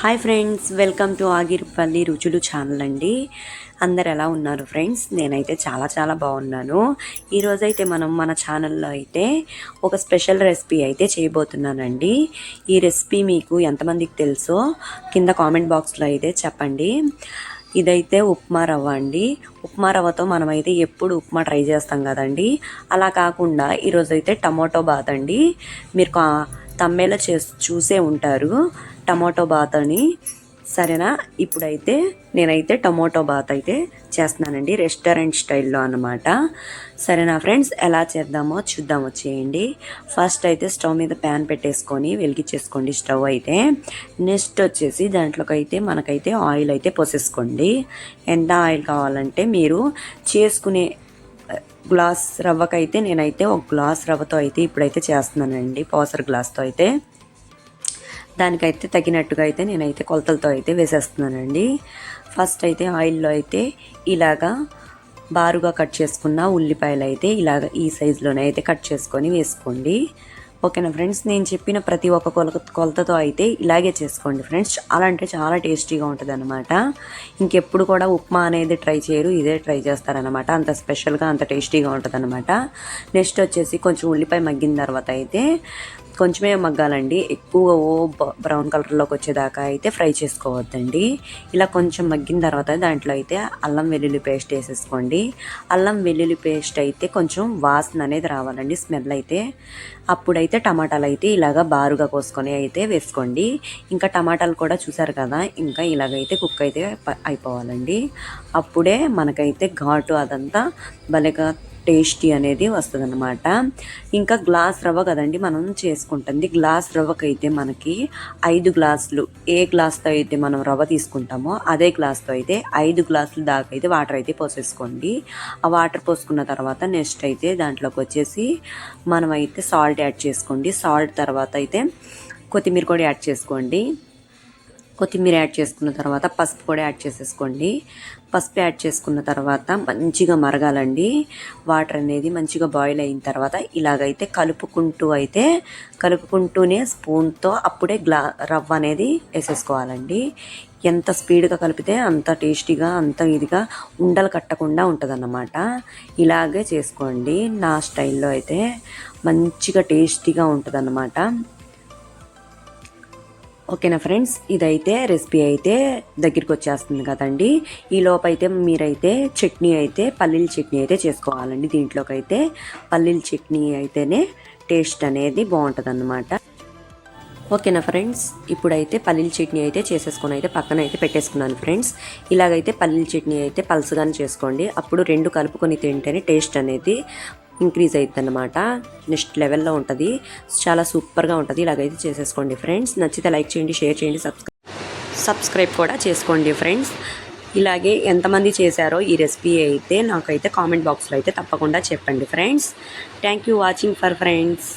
Hi friends welcome to Agiripalli రుచులు channel అండి. అందరు ఎలా ఉన్నారు ఫ్రెండ్స్ నేనైతే చాలా చాలా బాగున్నాను. ఈరోజైతే మనం మన ఛానల్లో అయితే ఒక స్పెషల్ రెసిపీ అయితే చేయబోతున్నానండి. ఈ రెసిపీ మీకు ఎంతమందికి తెలుసో కింద కామెంట్ బాక్స్లో అయితే చెప్పండి. ఇదైతే ఉప్మా రవ్వ అండి. ఉప్మా రవ్వతో మనమైతే ఎప్పుడు ఉప్మా ట్రై చేస్తాం కదండి. అలా కాకుండా ఈరోజైతే టమాటో బాత్ అండి మీరు కా తమ్మేలో చే చూసే ఉంటారు. టమాటో బాత్ అని సరేనా? ఇప్పుడైతే నేనైతే టమాటో బాత్ అయితే చేస్తున్నానండి రెస్టారెంట్ స్టైల్లో అనమాట సరేనా ఫ్రెండ్స్? ఎలా చేద్దామో చూద్దాం వచ్చేయండి ఫస్ట్ అయితే స్టవ్ మీద ప్యాన్ పెట్టేసుకొని వెలిగించేసుకోండి స్టవ్ అయితే. నెక్స్ట్ వచ్చేసి దాంట్లోకైతే మనకైతే ఆయిల్ అయితే పోసేసుకోండి. ఎంత ఆయిల్ కావాలంటే మీరు చేసుకునే గ్లాస్ రవ్వకైతే నేనైతే ఒక గ్లాస్ రవ్వతో అయితే ఇప్పుడైతే చేస్తున్నానండి పోసర్ గ్లాస్తో అయితే. దానికైతే తగినట్టుగా అయితే నేనైతే కొలతలతో అయితే వేసేస్తున్నానండి. ఫస్ట్ అయితే ఆయిల్లో అయితే ఇలాగా బారుగా కట్ చేసుకున్న ఉల్లిపాయలు అయితే ఇలాగ ఈ సైజులోనే అయితే కట్ చేసుకొని వేసుకోండి. ఓకేనా ఫ్రెండ్స్? నేను చెప్పిన ప్రతి ఒక్క కొల కొలతతో అయితే ఇలాగే చేసుకోండి ఫ్రెండ్స్. చాలా అంటే చాలా టేస్టీగా ఉంటుంది అనమాట ఇంకెప్పుడు కూడా ఉప్మా అనేది ట్రై చేయరు ఇదే ట్రై చేస్తారనమాట అంత స్పెషల్గా అంత టేస్టీగా ఉంటుంది అనమాట నెక్స్ట్ వచ్చేసి కొంచెం ఉల్లిపాయ మగ్గిన తర్వాత అయితే కొంచెమే మగ్గాలండి. ఎక్కువ ఓ బ్రౌన్ కలర్లోకి వచ్చేదాకా అయితే ఫ్రై చేసుకోవద్దండి. ఇలా కొంచెం మగ్గిన తర్వాత దాంట్లో అయితే అల్లం వెల్లుల్లి పేస్ట్ వేసేసుకోండి. అల్లం వెల్లుల్లి పేస్ట్ అయితే కొంచెం వాసన అనేది రావాలండి. స్మెల్ అయితే అప్పుడైతే టమాటాలు అయితే ఇలాగా బారుగా కోసుకొని అయితే వేసుకోండి. ఇంకా టమాటాలు కూడా చూసారు కదా ఇంకా ఇలాగైతే కుక్ అయితే అయిపోవాలండి. అప్పుడే మనకైతే ఘాటు అదంతా భలేగా టేస్టీ అనేది వస్తుంది అనమాట ఇంకా గ్లాస్ రవ్వ కదండి మనం చేసుకుంటుంది. గ్లాస్ రవ్వకైతే మనకి ఐదు గ్లాసులు ఏ గ్లాస్తో అయితే మనం రవ్వ తీసుకుంటామో అదే గ్లాస్తో అయితే ఐదు గ్లాసులు దాకా అయితే వాటర్ అయితే పోసేసుకోండి. ఆ వాటర్ పోసుకున్న తర్వాత నెక్స్ట్ అయితే దాంట్లోకి వచ్చేసి మనం అయితే సాల్ట్ యాడ్ చేసుకోండి. సాల్ట్ తర్వాత అయితే కొత్తిమీర కూడా యాడ్ చేసుకోండి. కొత్తిమీర యాడ్ చేసుకున్న తర్వాత పసుపు కూడా యాడ్ చేసేసుకోండి. పసుపు యాడ్ చేసుకున్న తర్వాత మంచిగా మరగాలండి. వాటర్ అనేది మంచిగా బాయిల్ అయిన తర్వాత ఇలాగైతే కలుపుకుంటూ అయితే కలుపుకుంటూనే స్పూన్తో అప్పుడే గ్లా రవ్వ అనేది వేసేసుకోవాలండి. ఎంత స్పీడ్గా కలిపితే అంత టేస్టీగా అంత ఇదిగా ఉండలు కట్టకుండా ఉంటుందన్నమాట. ఇలాగే చేసుకోండి. నా స్టైల్లో అయితే మంచిగా టేస్టీగా ఉంటుందన్నమాట. ఓకేనా ఫ్రెండ్స్? ఇదైతే రెసిపీ అయితే దగ్గరికి వచ్చేస్తుంది కదండి. ఈ లోపైతే మీరైతే చట్నీ అయితే పల్లీల చట్నీ అయితే చేసుకోవాలండి. దీంట్లోకి అయితే పల్లీల చట్నీ అయితేనే టేస్ట్ అనేది బాగుంటుంది అన్నమాట ఓకేనా ఫ్రెండ్స్? ఇప్పుడైతే పల్లీల చట్నీ అయితే చేసేసుకొని అయితే పక్కన అయితే పెట్టేసుకున్నాను ఫ్రెండ్స్. ఇలాగైతే పల్లీల చట్నీ అయితే పలుసుగానే చేసుకోండి. అప్పుడు రెండు కలుపుకొని తింటేనే టేస్ట్ అనేది ఇంక్రీజ్ అవుతుంది అనమాట నెక్స్ట్ లెవెల్లో ఉంటుంది. చాలా సూపర్గా ఉంటుంది. ఇలాగైతే చేసేసుకోండి ఫ్రెండ్స్. నచ్చితే లైక్ చేయండి షేర్ చేయండి సబ్స్క్రైబ్ సబ్స్క్రైబ్ కూడా చేసుకోండి ఫ్రెండ్స్. ఇలాగే ఎంతమంది చేశారో ఈ రెసిపీ అయితే నాకైతే కామెంట్ బాక్స్లో అయితే తప్పకుండా చెప్పండి friends. Thank you watching for friends.